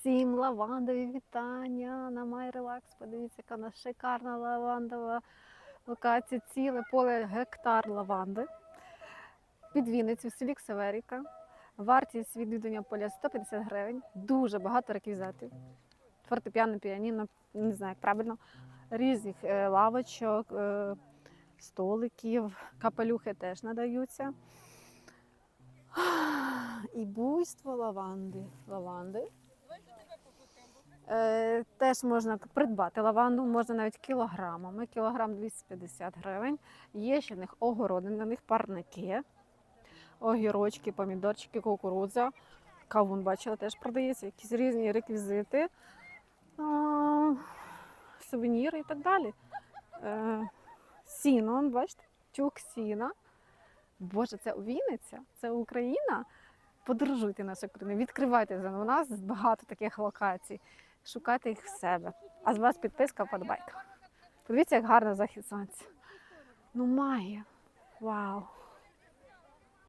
Всім лавандові вітання на Relax. Подивіться, яка у нас шикарна лавандова локація. Ціле поле гектар лаванди. Під Вінницю, в селі. Вартість відвідування поля 150 гривень. Дуже багато реквізитів. Фортепіано, піаніно, не знаю, як правильно. Різних е, лавочок, е, столиків, капелюхи теж надаються. І буйство лаванди. Лаванди. Е, теж можна придбати лаванду, можна навіть кілограмами. Кілограм 250 гривень. Є ще в них огороди, на них парники, огірочки, помідорчики, кукурудза. Кавун бачила, теж продається, якісь різні реквізити, сувеніри і так далі. Е, сіно, бачите, тюк сіна. Боже, це Вінниця, це Україна. Подорожуйте нашу країну, відкривайте за у нас багато таких локацій. Шукайте їх в себе. А з вас підписка вподобайка. Подивіться, як гарно захід сонця. Ну має. Вау.